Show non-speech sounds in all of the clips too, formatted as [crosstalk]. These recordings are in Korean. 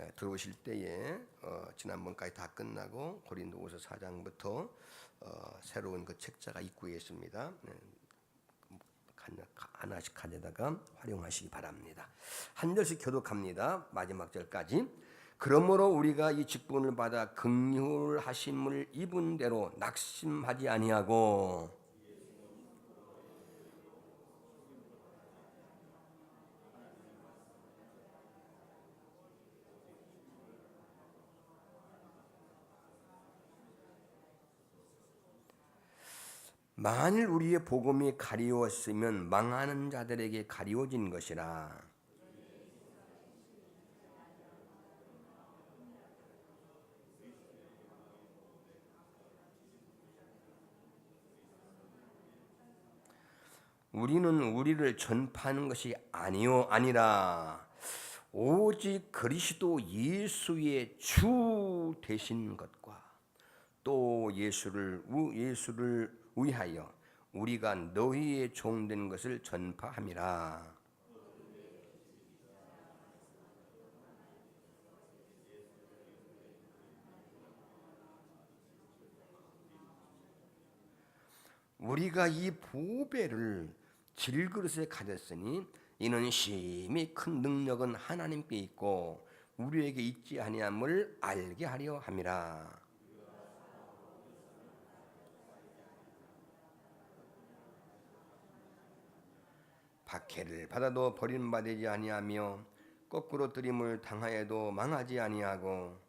예, 들어오실 때에 어, 지난번까지 다 끝나고 고린도후서 4장부터 어, 새로운 그 책자가 입구에 있습니다. 네, 간- 하나씩 가져다가 활용하시기 바랍니다. 한 절씩 교독합니다. 마지막 절까지. 그러므로 우리가 이 직분을 받아 긍휼 하심을 입은 대로 낙심하지 아니하고 만일 우리의 복음이 가리웠으면 망하는 자들에게 가리워진 것이라. 우리는 우리를 전파하는 것이 아니요 아니라 오직 그리스도 예수의 주 되신 것과 또 예수를 우- 예수를 위하여 우리가 너희의 종된 것을 전파함이라. 우리가 이 보배를 질그릇에 가졌으니 이는 심히 큰 능력은 하나님께 있고 우리에게 있지 아니함을 알게 하려 함이라. 박해를 받아도 버림받지 아니하며 거꾸로 들임을 당하여도 망하지 아니하고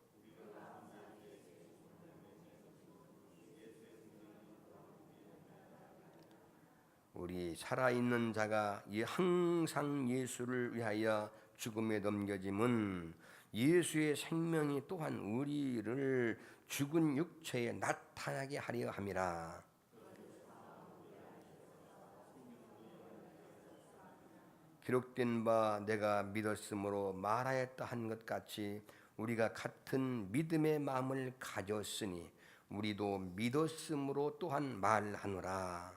우리 살아있는 자가 이 항상 예수를 위하여 죽음에 넘겨짐은 예수의 생명이 또한 우리를 죽은 육체에 나타나게 하려 함이라. 기록된 바 내가 믿었으므로 말하였다 한 것 같이 우리가 같은 믿음의 마음을 가졌으니 우리도 믿었으므로 또한 말하노라.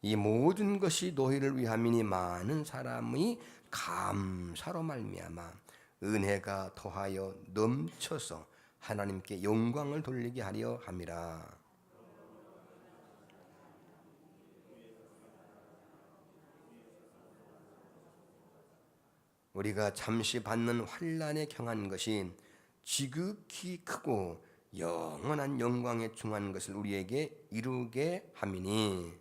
이 모든 것이 너희를 위함이니 많은 사람이 감사로 말미암아 은혜가 더하여 넘쳐서 하나님께 영광을 돌리게 하려 함이라. 우리가 잠시 받는 환란에 경한 것이 지극히 크고 영원한 영광에 중한 것을 우리에게 이루게 함이니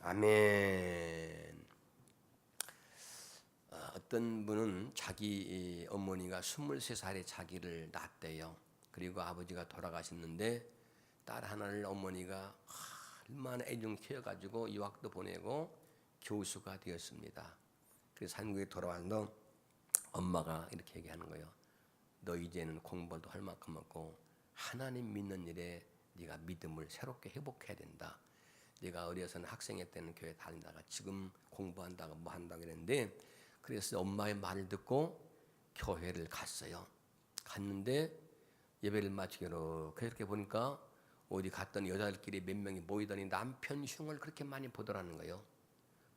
아멘. 아, 어떤 분은 자기 어머니가 23살에 자기를 낳았대요. 그리고 아버지가 돌아가셨는데 딸 하나를 어머니가 얼마나 애정 키워가지고 유학도 보내고 교수가 되었습니다. 그래서 한국에 돌아와서 엄마가 이렇게 얘기하는 거예요. 너 이제는 공부도 할 만큼 없고 하나님 믿는 일에 네가 믿음을 새롭게 회복해야 된다. 네가 어려서는 학생회 때는 교회 다니다가 지금 공부한다가 뭐 한다고 그랬는데 그래서 엄마의 말을 듣고 교회를 갔어요. 갔는데 예배를 마치기로 그렇게 보니까 어디 갔더니 여자들끼리 몇 명이 모이더니 남편 흉을 그렇게 많이 보더라는 거예요.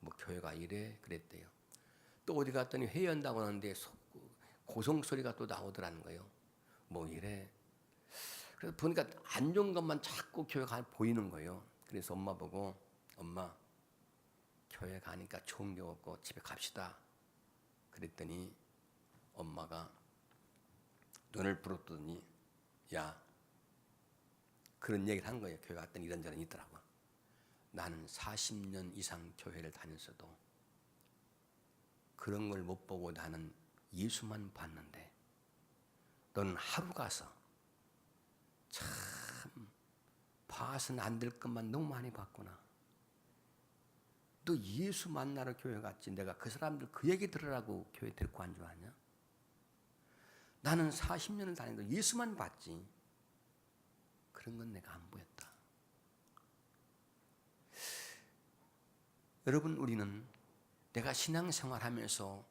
뭐 교회가 이래 그랬대요. 또 어디 갔더니 회의한다고 하는데 소- 고성 소리가 또 나오더라는 거예요. 뭐 이래. 그래서 보니까 안 좋은 것만 자꾸 교회가 보이는 거예요. 그래서 엄마 보고 엄마 교회 가니까 좋은 게 없고 집에 갑시다. 그랬더니 엄마가 눈을 부릅더니 야 그런 얘기를 한 거예요. 교회 갔더니 이런저런 있더라고. 나는 40년 이상 교회를 다녔어도 그런 걸 못 보고 나는 예수만 봤는데 너는 하루 가서 참 봐서는 안될 것만 너무 많이 봤구나. 너 예수 만나러 교회 갔지. 내가 그 사람들 그 얘기 들으라고 교회 데리고 안 좋아하냐? 나는 40년을 다니도 예수만 봤지. 그런 건 내가 안 보였다. 여러분 우리는 내가 신앙생활 하면서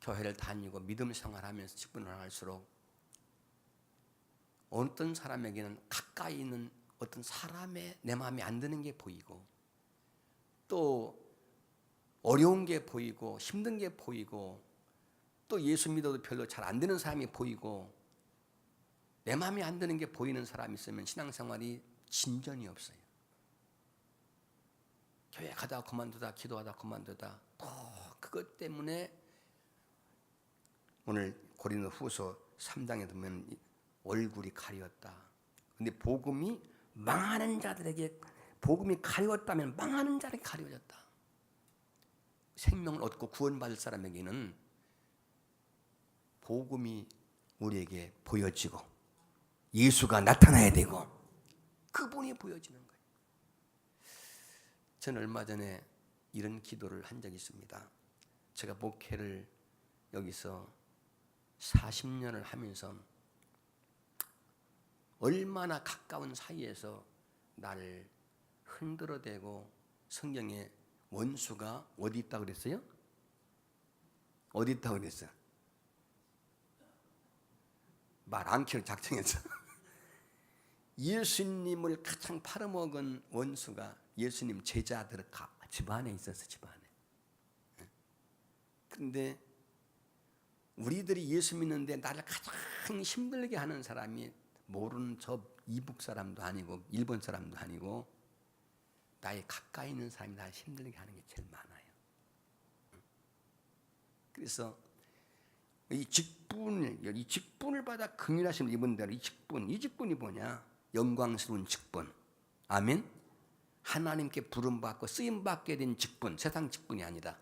교회를 다니고 믿음 생활하면서 직분을 할수록 어떤 사람에게는 가까이 있는 어떤 사람의 내 마음에 안 드는 게 보이고 또 어려운 게 보이고 힘든 게 보이고 또 예수 믿어도 별로 잘 안 되는 사람이 보이고 내 마음에 안 드는 게 보이는 사람이 있으면 신앙생활이 진전이 없어요. 교회 가다 그만두다 기도하다 그만두다 또 그것 때문에 오늘 고린도 후서 3장에 보면 이 얼굴이 가리웠다. 근데 복음이 망하는 자들에게 복음이 가리웠다면 망하는 자에게 가리워졌다. 생명을 얻고 구원받을 사람에게는 복음이 우리에게 보여지고 예수가 나타나야 되고 그분이 보여지는 거예요. 저는 얼마 전에 이런 기도를 한 적이 있습니다. 제가 목회를 여기서 40년을 하면서 얼마나 가까운 사이에서 나를 흔들어대고 성경에 원수가 어디 있다고 그랬어요? 어디 있다고 그랬어요? 말안 키워 작정했어. [laughs] 예수님을 가장 팔아먹은 원수가 예수님 제자들 집안에 있었어 집안에. 근데 우리들이 예수 믿는데 나를 가장 힘들게 하는 사람이 모르는 저 이북 사람도 아니고 일본 사람도 아니고 나의 가까이 있는 사람이 나를 힘들게 하는 게 제일 많아요. 그래서 이 직분을 이 직분을 받아 긍휼하심을 입은 대로 이 직분 이 직분이 뭐냐? 영광스러운 직분. 아멘. 하나님께 부름 받고 쓰임 받게 된 직분, 세상 직분이 아니다.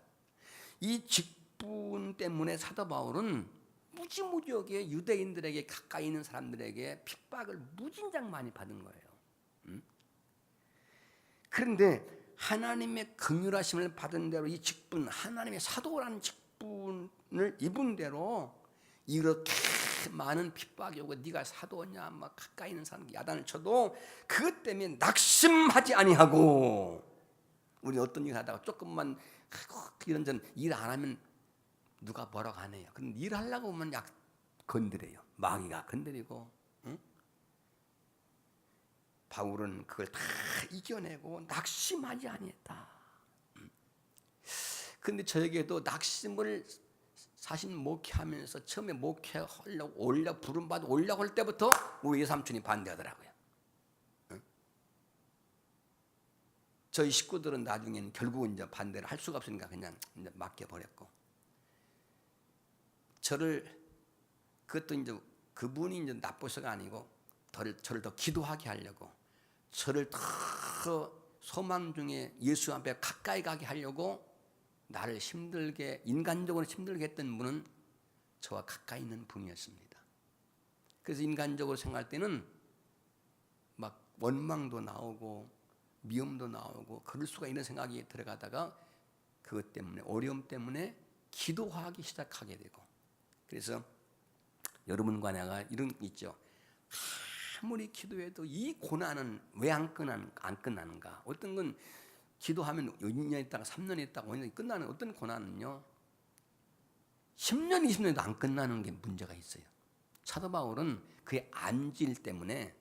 이 직분 때문에 사도 바울은 무지무지하게 유대인들에게 가까이 있는 사람들에게 핍박을 무진장 많이 받은 거예요. 음? 그런데 하나님의 긍휼하심을 받은 대로 이 직분, 하나님의 사도라는 직분을 입은 대로 이렇게 많은 핍박이 오고 네가 사도냐 막 가까이 있는 사람 야단을 쳐도 그것 때문에 낙심하지 아니하고 우리 어떤 일 하다가 조금만 이런저런 일 안 하면 누가 뭐라고 하네요. 근데 일 하려고 하면 약 건드려요. 마귀가 건드리고 응? 바울은 그걸 다 이겨내고 낙심하지 아니했다. 근데 저에게도 낙심을 사실 목회하면서 처음에 목회하려고 올려 부름 받아 올려고 할 때부터 우리 외삼촌이 반대하더라고요. 응? 저희 식구들은 나중에는 결국은 이제 반대를 할 수가 없으니까 그냥 이제 맡겨 버렸고 저를 그것도 이제 그분이 이제 나쁘서가 아니고 저를, 더 기도하게 하려고 저를 더 소망 중에 예수 앞에 가까이 가게 하려고 나를 힘들게 인간적으로 힘들게 했던 분은 저와 가까이 있는 분이었습니다. 그래서 인간적으로 생각할 때는 막 원망도 나오고 미움도 나오고 그럴 수가 있는 생각이 들어가다가 그것 때문에 어려움 때문에 기도하기 시작하게 되고 그래서 여러분과 내가 이런 게 있죠. 아무리 기도해도 이 고난은 왜 안 끝나는 안 끝나는가? 어떤 건 기도하면 2년 있다가 3년 있다가 5년 끝나는 어떤 고난은요. 10년, 20년도 안 끝나는 게 문제가 있어요. 사도 바울은 그의 안질 때문에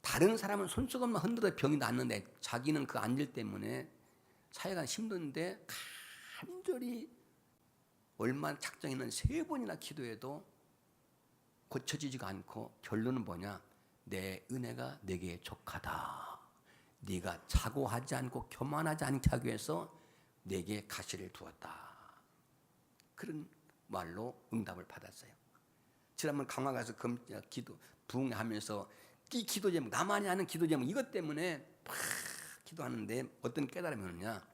다른 사람은 손수건만 흔들어 병이 낫는데 자기는 그 안질 때문에 사회가 힘든데 간절히 얼마 작정했는 세 번이나 기도해도 고쳐지지가 않고 결론은 뭐냐? 내 은혜가 내게 족하다. 네가 자고하지 않고 교만하지 않게 하기 위해서 내게 가시를 두었다. 그런 말로 응답을 받았어요. 지난번 강화 가서 금, 기도 부흥하면서 이 기도 제목 나만이 아는 기도 제목 이것 때문에 막 기도하는데 어떤 깨달음이 오느냐?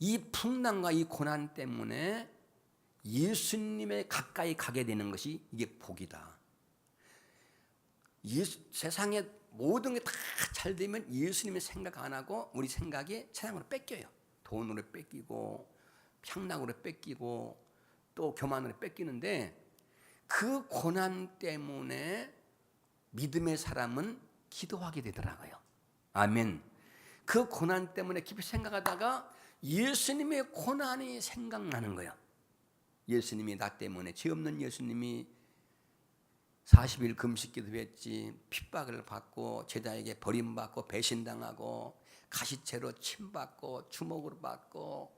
이 풍랑과 이 고난 때문에 예수님에 가까이 가게 되는 것이 이게 복이다. 예수, 세상에 모든 게 다 잘 되면 예수님의 생각 안 하고 우리 생각이 세상으로 뺏겨요. 돈으로 뺏기고 향락으로 뺏기고 또 교만으로 뺏기는데 그 고난 때문에 믿음의 사람은 기도하게 되더라고요. 아멘. 그 고난 때문에 깊이 생각하다가 예수님의 고난이 생각나는 거예요. 예수님이 나 때문에 죄 없는 예수님이 40일 금식 기도했지 핍박을 받고 제자에게 버림받고 배신당하고 가시채로 침받고 주먹으로 받고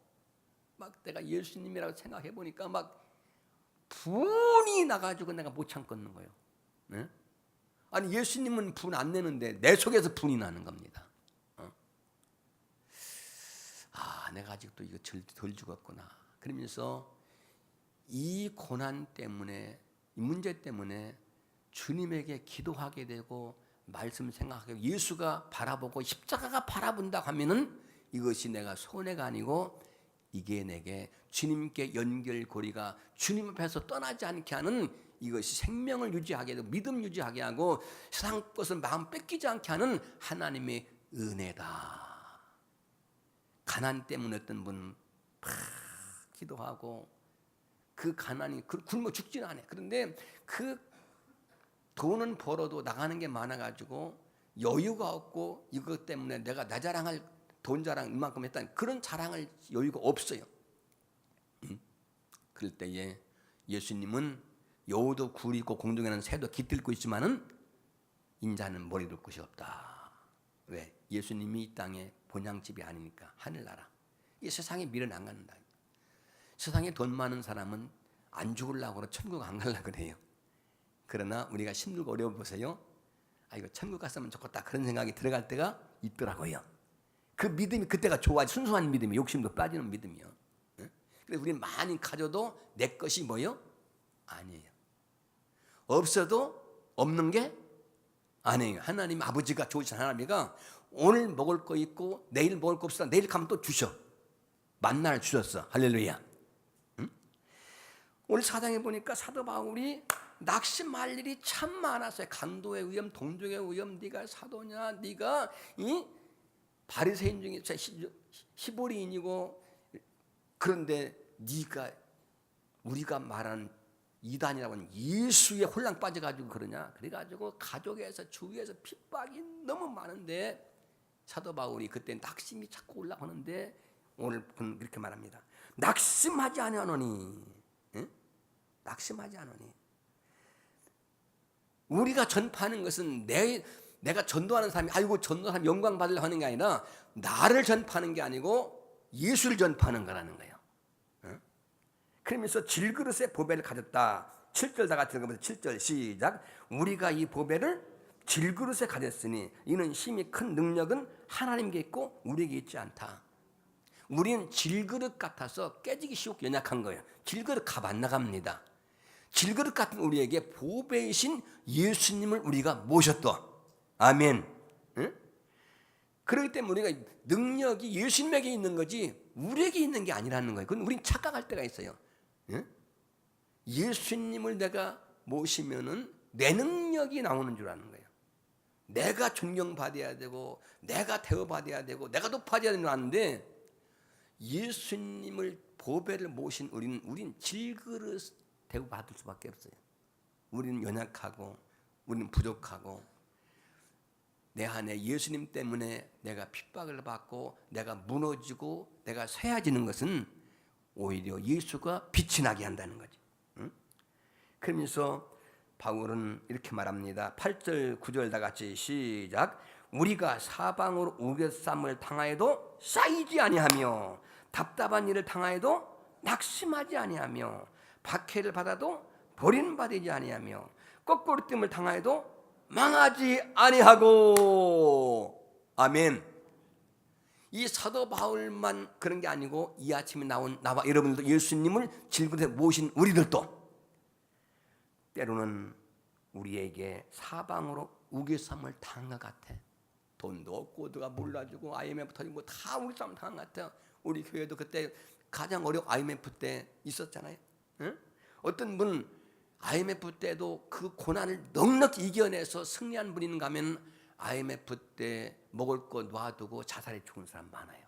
막 내가 예수님이라고 생각해 보니까 막 분이 나가지고 내가 못 참겠는 거예요. 네? 아니 예수님은 분 안 내는데 내 속에서 분이 나는 겁니다. 어? 아 내가 아직도 이거 덜, 덜 죽었구나. 그러면서 이 고난 때문에 이 문제 때문에 주님에게 기도하게 되고 말씀 생각하게 되고 예수가 바라보고 십자가가 바라본다 하면은 이것이 내가 손해가 아니고 이게 내게 주님께 연결고리가 주님 앞에서 떠나지 않게 하는 이것이 생명을 유지하게 되고 믿음 유지하게 하고 세상 것을 마음 뺏기지 않게 하는 하나님의 은혜다. 가난 때문에 어떤 분팍 기도하고 그 가난이 그 굶어 죽지는 않아. 그런데 그 돈은 벌어도 나가는 게 많아가지고 여유가 없고 이것 때문에 내가 나 자랑할 돈 자랑 이만큼 했다는 그런 자랑할 여유가 없어요. 음? 그럴 때에 예수님은 여우도 굴이고 공중에는 새도 깃들고 있지만은 인자는 머리 둘 곳이 없다. 왜? 예수님이 이 땅에 본향집이 아니니까 하늘나라. 이 세상에 미련 안 갖는다. 세상에 돈 많은 사람은 안 죽으려고 그러 천국 안 가려고 그래요. 그러나 우리가 힘들고 어려워 보세요. 아 이거 천국 갔으면 좋겠다 그런 생각이 들어갈 때가 있더라고요. 그 믿음이 그때가 좋아 순수한 믿음이 욕심도 빠지는 믿음이요. 응? 그래서 우리 많이 가져도 내 것이 뭐요? 아니에요. 없어도 없는 게 아니에요. 하나님 아버지가 좋으신 하나님이가 오늘 먹을 거 있고 내일 먹을 거 없어 내일 가면 또 주셔. 만날 주셨어. 할렐루야. 응? 오늘 사장에 보니까 사도 바울이 낙심할 일이 참 많았어요. 강도의 위험, 동족의 위험, 네가 사도냐, 네가 이 바리새인 중에 히보리인이고 그런데 네가 우리가 말한 이단이라고 하는 예수의 혼란 빠져가지고 그러냐? 그래가지고 가족에서 주위에서 핍박이 너무 많은데 사도 바울이 그때 낙심이 자꾸 올라오는데 오늘 그렇게 말합니다. 낙심하지 아니하노니, 응? 낙심하지 않으니. 우리가 전파하는 것은 내 내가 전도하는 사람이 아이고 전도하는 영광 받으려 하는 게 아니라 나를 전파하는 게 아니고 예수를 전파하는 거라는 거예요. 그러면서 질그릇의 보배를 가졌다. 7절 다 같이 읽으면서 7절 시작. 우리가 이 보배를 질그릇에 가졌으니 이는 힘이 큰 능력은 하나님께 있고 우리에게 있지 않다. 우리는 질그릇 같아서 깨지기 쉽고 연약한 거예요. 질그릇 값 안 나갑니다. 질그릇 같은 우리에게 보배이신 예수님을 우리가 모셨다. 아멘. 응? 그렇기 때문에 우리가 능력이 예수님에게 있는 거지 우리에게 있는 게 아니라는 거예요. 그건 우린 착각할 때가 있어요. 응? 예수님을 내가 모시면은 내 능력이 나오는 줄 아는 거예요. 내가 존경받아야 되고 내가 대우받아야 되고 내가 높아져야 되는 줄 아는데 예수님을 보배를 모신 우리는 우린 질그릇 대우받을 수밖에 없어요. 우리는 연약하고 우리는 부족하고 내 안에 예수님 때문에 내가 핍박을 받고 내가 무너지고 내가 쇠해지는 것은 오히려 예수가 빛이 나게 한다는 거지. 응? 그러면서 바울은 이렇게 말합니다. 8절 9절 다 같이 시작. 우리가 사방으로 우겨쌈을 당하여도 쌓이지 아니하며 답답한 일을 당하여도 낙심하지 아니하며 박해를 받아도 버림받지 아니하며 거꾸로 뜸을 당하여도 망하지 아니하고 아멘. 이 사도 바울만 그런 게 아니고 이 아침에 나온 나와 여러분들도 예수님을 질그릇에 모신 우리들도 때로는 우리에게 사방으로 우겨쌈을 당한 것 같아. 돈도 없고 누가 몰라주고 IMF 터지고 다 우겨쌈 당한 것 같아. 우리 교회도 그때 가장 어려운 IMF 때 있었잖아요. 응? 어떤 분 IMF 때도 그 고난을 넉넉히 이겨내서 승리한 있는가 하면 IMF 때 먹을 거 놔두고 자살해 죽은 사람 많아요.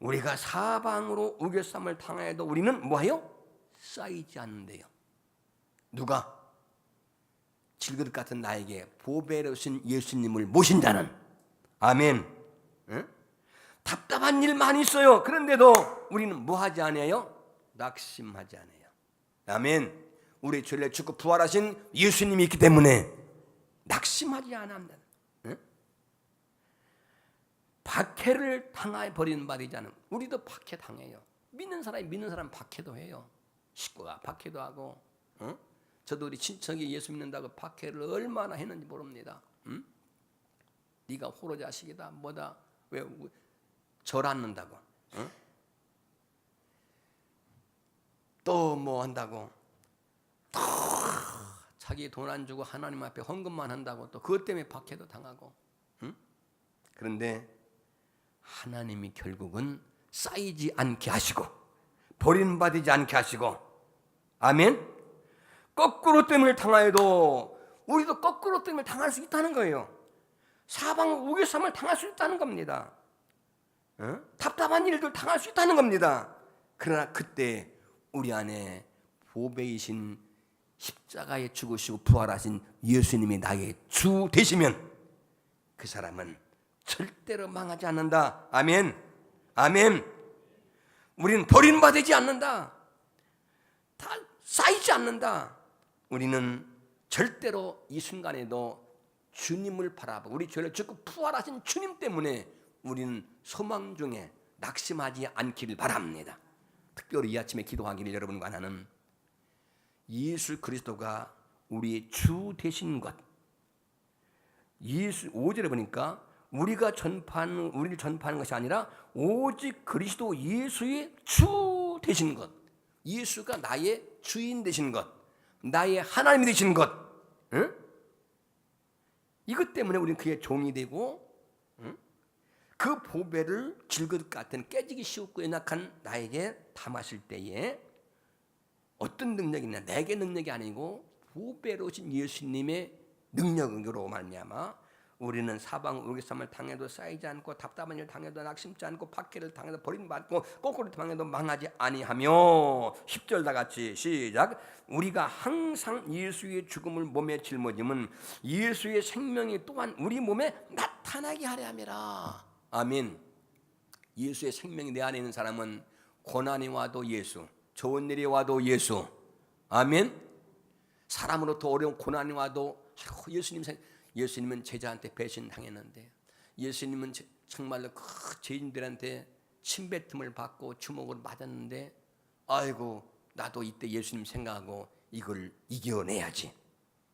우리가 사방으로 우겨쌈을 당하여도 우리는 뭐해요? 쌓이지 않는데요. 누가? 질그릇 같은 나에게 보배로신 예수님을 모신 자는 아멘. 응? 답답한 일 많이 있어요. 그런데도 우리는 뭐 하지 않아요? 낙심하지 않아요. 아멘. 우리 죄를 죽고 부활하신 예수님이 있기 때문에 낙심하지 않습니다. 응? 박해를 당해 버리는 바 되지 않음. 우리도 박해 당해요. 믿는 사람이 믿는 사람 박해도 해요. 식구가 박해도 하고, 응? 저도 우리 친척이 예수 믿는다고 박해를 얼마나 했는지 모릅니다. 응? 네가 호로 자식이다, 뭐다, 왜 절 않는다고, 응? 또뭐 한다고, 또 자기 돈 안 주고 하나님 앞에 헌금만 한다고 또 그것 때문에 박해도 당하고, 응? 그런데 하나님이 결국은 쌓이지 않게 하시고 버림받지 않게 하시고 아멘. 거꾸로 땜을 당하여도 우리도 거꾸로 땜을 당할 수 있다는 거예요. 사방 우겨삼을 당할 수 있다는 겁니다. 어? 답답한 일들 당할 수 있다는 겁니다. 그러나 그때 우리 안에 보배이신 십자가에 죽으시고 부활하신 예수님이 나의 주 되시면 그 사람은 절대로 망하지 않는다. 아멘. 아멘. 우리는 버림받지 않는다. 다 쌓이지 않는다. 우리는 절대로 이 순간에도 주님을 바라보고 우리 죄를 죽고 부활하신 주님 때문에 우리는 소망 중에 낙심하지 않기를 바랍니다. 특별히 이 아침에 기도하기를 여러분과 나는 예수 그리스도가 우리의 주 되신 것. 예수 5절에 보니까 우리가 전파하는 우리를 전파하는 것이 아니라 오직 그리스도 예수의 주 되신 것. 예수가 나의 주인 되신 것. 나의 하나님이 되신 것. 응? 이것 때문에 우리는 그의 종이 되고 응? 그 보배를 질것 같은 깨지기 쉽고 연약한 나에게 담았을 때에 어떤 능력이 있냐? 내게 능력이 아니고 보배로 오신 예수님의 능력으로 말미암아 우리는 사방 우기삼을 당해도 쌓이지 않고 답답한 일 당해도 낙심치 않고 박해를 당해도 버림받고 거꾸로 당해도 망하지 아니하며 10절 다 같이 시작. 우리가 항상 예수의 죽음을 몸에 짊어짐은 예수의 생명이 또한 우리 몸에 나타나게 하려 함이라 아멘 예수의 생명이 내 안에 있는 사람은 고난이 와도 예수 좋은 일이 와도 예수 아멘 사람으로부터 어려운 고난이 와도 아이고, 예수님 생 예수님은 제자한테 배신 당했는데 예수님은 정말로 그 죄인들한테 침뱉음을 받고 주먹을 맞았는데 아이고 나도 이때 예수님 생각하고 이걸 이겨내야지.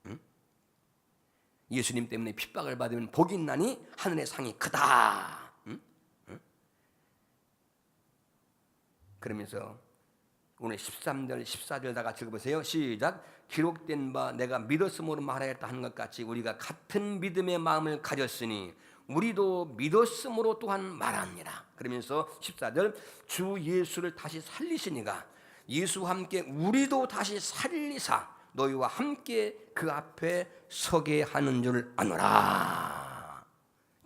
응? 예수님 때문에 핍박을 받으면 복이 있나니 하늘의 상이 크다. 응? 응? 그러면서 오늘 13절 14절 다 같이 읽어보세요. 시작. 기록된 바 내가 믿었음으로 말하였다 하는 것 같이 우리가 같은 믿음의 마음을 가졌으니 우리도 믿었음으로 또한 말합니다. 그러면서 14절 주 예수를 다시 살리시니가 예수와 함께 우리도 다시 살리사 너희와 함께 그 앞에 서게 하는 줄 아노라.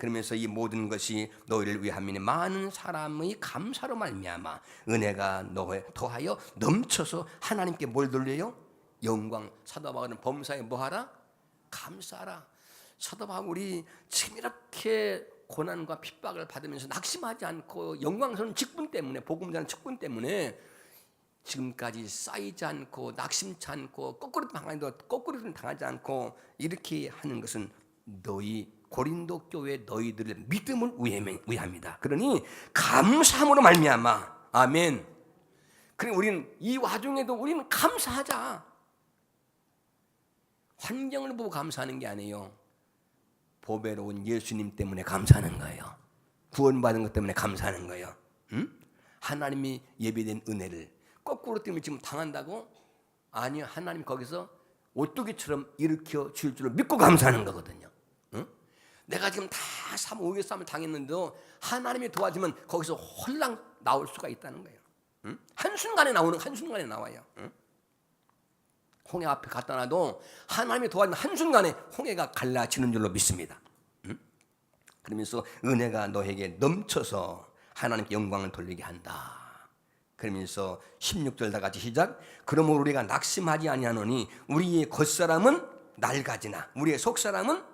그러면서 이 모든 것이 너희를 위함이니 많은 사람의 감사로 말미암아 은혜가 너에 더하여 넘쳐서 하나님께 뭘 돌려요? 영광 사도 바울은 범사에 뭐하라? 감사하라. 사도 바울이 지금 이렇게 고난과 핍박을 받으면서 낙심하지 않고 영광스러운 직분 때문에 복음 전하는 직분 때문에 지금까지 쌓이지 않고 낙심치 않고 거꾸로 당하도 거꾸로 당하지 않고 이렇게 하는 것은 너희 고린도 교회 너희들의 믿음을 위함이다. 그러니 감사함으로 말미암아 아멘. 그래 우리는 이 와중에도 우리는 감사하자. 환경을 보고 감사하는 게 아니에요. 보배로운 예수님 때문에 감사하는 거예요. 구원받은 것 때문에 감사하는 거예요. 응? 하나님이 예배된 은혜를 거꾸로 때문에 지금 당한다고? 아니요. 하나님 거기서 오뚜기처럼 일으켜 줄 줄을 믿고 감사하는 거거든요. 응? 내가 지금 다 삼, 오개 싸움을 당했는데도 하나님이 도와주면 거기서 홀랑 나올 수가 있다는 거예요. 응? 한순간에 나오는 한순간에 나와요. 응? 홍해 앞에 갖다 놔도 하나님이 도와주는 한순간에 홍해가 갈라지는 줄로 믿습니다. 응? 그러면서 은혜가 너에게 넘쳐서 하나님께 영광을 돌리게 한다. 그러면서 16절 다 같이 시작. 그러므로 우리가 낙심하지 아니하노니 우리의 겉사람은 낡아지나 우리의 속사람은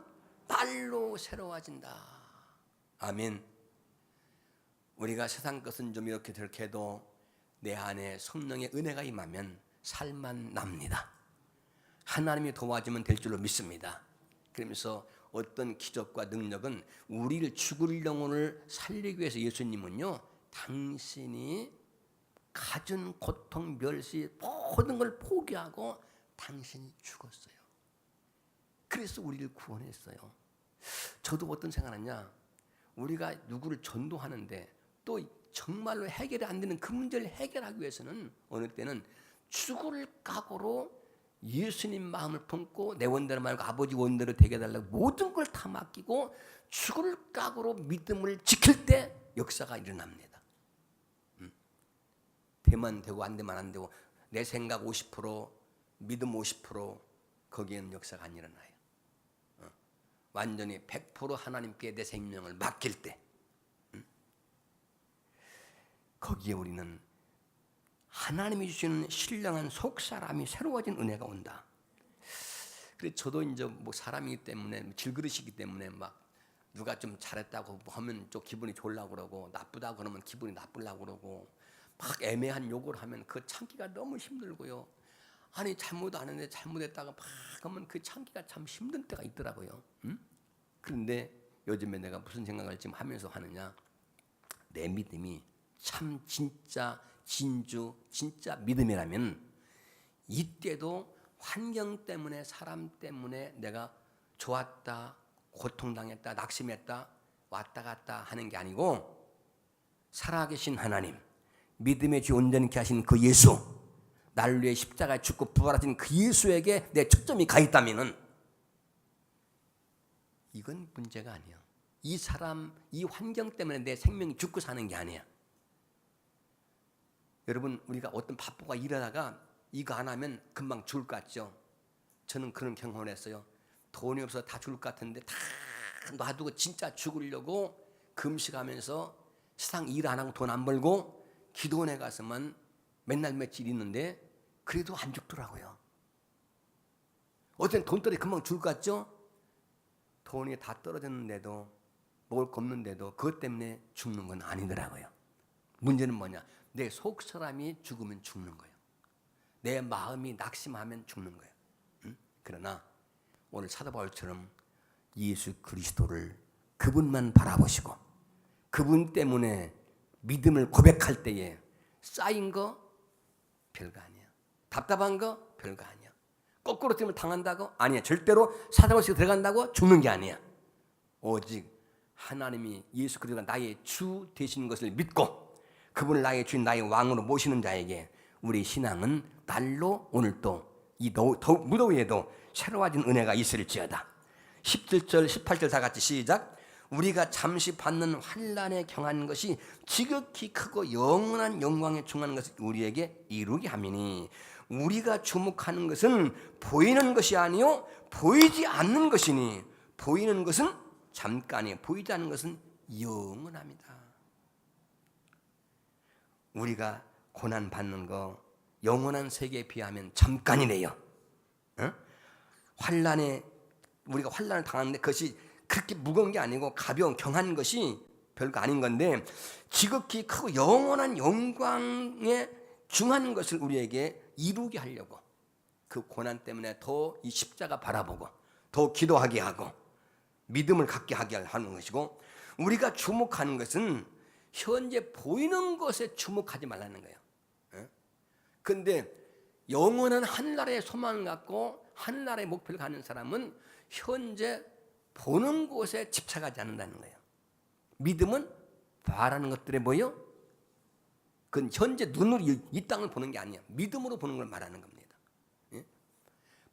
날로 새로워진다. 아멘. 우리가 세상 것은 좀 이렇게 저렇게 해도 내 안에 성령의 은혜가 임하면 살만 납니다. 하나님이 도와주면 될 줄로 믿습니다. 그러면서 어떤 기적과 능력은 우리를 죽을 영혼을 살리기 위해서 예수님은요, 당신이 가진 고통, 멸시 모든 걸 포기하고 당신이 죽었어요. 그래서 우리를 구원했어요. 저도 어떤 생각하냐, 우리가 누구를 전도하는데 또 정말로 해결이 안 되는 그 문제를 해결하기 위해서는 어느 때는 죽을 각오로 예수님 마음을 품고 내 원대로 말고 아버지 원대로 되게 해달라고 모든 걸 다 맡기고 죽을 각오로 믿음을 지킬 때 역사가 일어납니다. 음. 되면 되고 안 되면 안 되고 내 생각 50% 믿음 50% 거기에는 역사가 안 일어나요. 어. 완전히 100% 하나님께 내 생명을 맡길 때 음. 거기에 우리는 하나님이 주시는 신령한 속 사람이 새로워진 은혜가 온다. 그래 저도 이제 뭐 사람이기 때문에 질그릇이기 때문에 막 누가 좀 잘했다고 하면 좀 기분이 좋으려고 그러고 나쁘다 그러면 기분이 나쁘려고 그러고 막 애매한 욕을 하면 그 참기가 너무 힘들고요. 아니 잘못 안 했는데 잘못했다가 막 하면 그 참기가 참 힘든 때가 있더라고요. 응? 그런데 요즘에 내가 무슨 생각을 지금 하면서 하느냐? 내 믿음이 참 진짜 진주 진짜 믿음이라면 이때도 환경 때문에 사람 때문에 내가 좋았다 고통당했다 낙심했다 왔다 갔다 하는 게 아니고 살아계신 하나님 믿음의 주 온전케 하신 그 예수 날 위해 십자가에 죽고 부활하신 그 예수에게 내 초점이 가 있다면은 이건 문제가 아니야. 이 사람, 이 환경 때문에 내 생명이 죽고 사는 게 아니야. 여러분, 우리가 어떤 바쁘가 일하다가 이거 안 하면 금방 죽을 것 같죠? 저는 그런 경험을 했어요. 돈이 없어서 다 죽을 것 같은데 다 놔두고 진짜 죽으려고 금식하면서 세상 일 안 하고 돈 안 벌고 기도원에 가서만 맨날 며칠 있는데 그래도 안 죽더라고요. 어떤 돈벌이 금방 죽을 것 같죠? 돈이 다 떨어졌는데도 먹을 거 없는데도 그것 때문에 죽는 건 아니더라고요. 문제는 뭐냐? 내 속 사람이 죽으면 죽는 거예요. 내 마음이 낙심하면 죽는 거예요. 응? 그러나 오늘 사도 바울처럼 예수 그리스도를 그분만 바라보시고 그분 때문에 믿음을 고백할 때에 쌓인 거 별거 아니야. 답답한 거 별거 아니야. 거꾸로 뛰면 당한다고? 아니야. 절대로 사단으로 들어간다고 죽는 게 아니야. 오직 하나님이 예수 그리스도가 나의 주 되시는 것을 믿고 그분을 나의 주인 나의 왕으로 모시는 자에게 우리 신앙은 날로 오늘도 이 더욱 무더위에도 새로워진 은혜가 있을지어다. 17절 18절 다 같이 시작. 우리가 잠시 받는 환란에 경한 것이 지극히 크고 영원한 영광에 충하는 것을 우리에게 이루게 하미니 우리가 주목하는 것은 보이는 것이 아니요 보이지 않는 것이니 보이는 것은 잠깐이 보이지 않는 것은 영원합니다. 우리가 고난 받는 거 영원한 세계에 비하면 잠깐이래요. 어? 환란에 우리가 환란을 당하는데 그것이 그렇게 무거운 게 아니고 가벼운 경한 것이 별거 아닌 건데 지극히 크고 영원한 영광에 중한 것을 우리에게 이루게 하려고 그 고난 때문에 더 이 십자가 바라보고 더 기도하게 하고 믿음을 갖게 하게 하는 것이고 우리가 주목하는 것은 현재 보이는 것에 주목하지 말라는 거예요. 그런데 영원한 하늘나라의 소망을 갖고 하늘나라의 목표를 가는 사람은 현재 보는 곳에 집착하지 않는다는 거예요. 믿음은 바라는 것들에 뭐요? 그건 현재 눈으로 이 땅을 보는 게 아니야. 믿음으로 보는 걸 말하는 겁니다. 예?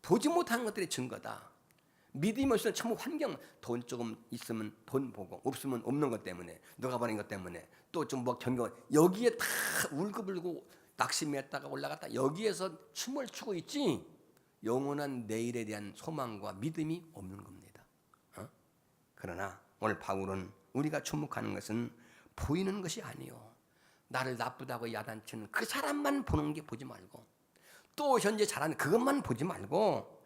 보지 못하는 것들의 증거다. 믿음이 없으면 참 환경, 돈 조금 있으면 돈 보고, 없으면 없는 것 때문에, 누가 버린 것 때문에, 또 좀뭐 경고, 여기에 다 울고불고 낙심했다가 올라갔다, 여기에서 춤을 추고 있지, 영원한 내일에 대한 소망과 믿음이 없는 겁니다. 어? 그러나 오늘 바울은 우리가 주목하는 것은 보이는 것이 아니요. 나를 나쁘다고 야단치는 그 사람만 보는 게 보지 말고 또 현재 잘하는 그것만 보지 말고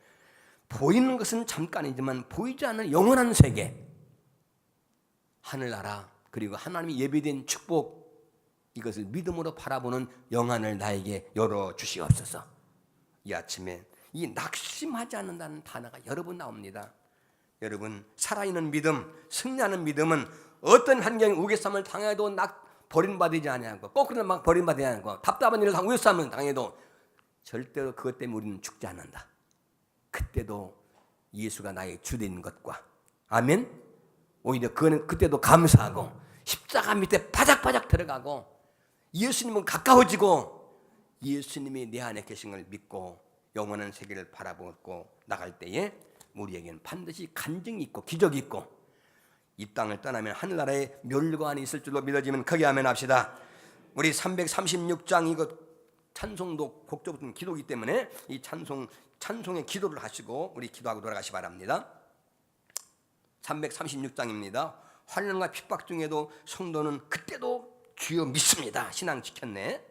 보이는 것은 잠깐이지만 보이지 않는 영원한 세계 하늘나라 그리고 하나님이 예비된 축복 이것을 믿음으로 바라보는 영안을 나에게 열어 주시옵소서. 이 아침에 이 낙심하지 않는다는 단어가 여러 번 나옵니다. 여러분 살아있는 믿음, 승리하는 믿음은 어떤 환경에 우겨쌈을 당해도 낙 버림받지 아니하고 거꾸로 막 버림받지 않고 답답한 일을 당 우겨쌈을 당해도 절대로 그것 때문에 우리는 죽지 않는다. 그때도 예수가 나의 주된 것과 아멘. 오히려 그는 그때도 감사하고 십자가 밑에 바닥바닥 들어가고 예수님은 가까워지고 예수님이 내 안에 계신 걸 믿고 영원한 세계를 바라보고 나갈 때에 우리에게는 반드시 간증이 있고 기적이 있고 이 땅을 떠나면 하늘나라에 멸관이 있을 줄로 믿어지면 크게 하면 합시다. 우리 336장 이거 찬송도 곡조부터 기도기 때문에 이 찬송 찬송의 기도를 하시고 우리 기도하고 돌아가시 바랍니다. 336장입니다. 환난과 핍박 중에도 성도는 그때도 주여 믿습니다. 신앙 지켰네.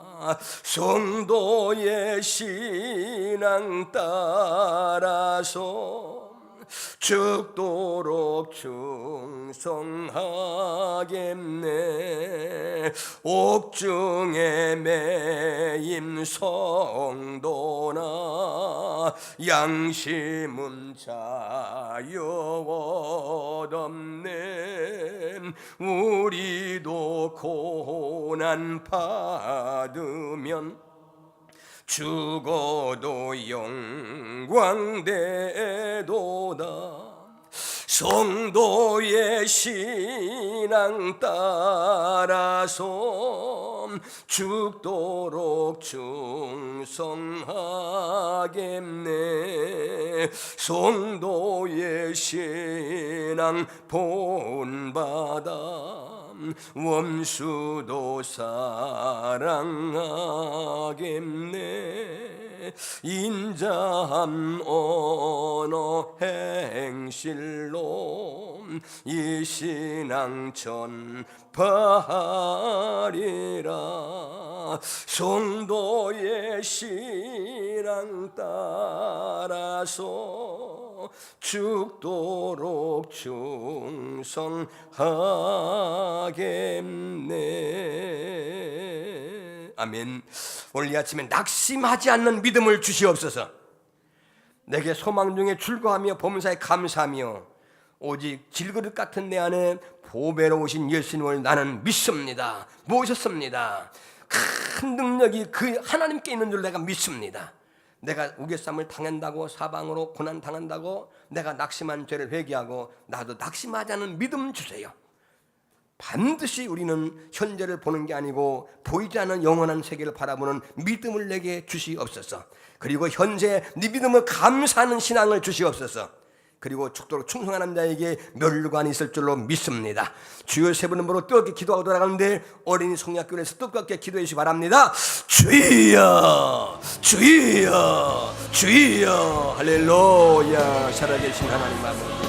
성도의 신앙 따라서 죽도록 충성하겠네. 옥중에 매임 성도나 양심은 자유없네. 우리도 고난 받으면 죽어도 영광되도다. 성도의 신앙 따라서 죽도록 충성하겠네. 성도의 신앙 본받아 원수도 사랑하겠네. 인자함 언어 행실로 이 신앙 전파하리라. 성도의 신앙 따라서 죽도록 충성하겠네. 아멘. 오늘 이 아침에 낙심하지 않는 믿음을 주시옵소서. 내게 소망 중에 출구하며 범사에 감사하며 오직 질그릇 같은 내 안에 보배로우신 예수님을 나는 믿습니다. 모셨습니다. 큰 능력이 그 하나님께 있는 줄 내가 믿습니다. 내가 우겨쌈을 당한다고 사방으로 고난 당한다고 내가 낙심한 죄를 회개하고 나도 낙심하지 않은 믿음 주세요. 반드시 우리는 현재를 보는 게 아니고 보이지 않는 영원한 세계를 바라보는 믿음을 내게 주시옵소서. 그리고 현재 네 믿음을 감사하는 신앙을 주시옵소서. 그리고 죽도록 충성하는 자에게 멸관이 있을 줄로 믿습니다. 주여 세분 으로 뜨겁게 기도하고 돌아가는데 어린이 성약교회에서 뜨겁게 기도해 주시 바랍니다. 주여, 주여, 주여, 할렐루야, 살아계신 하나님 아버지.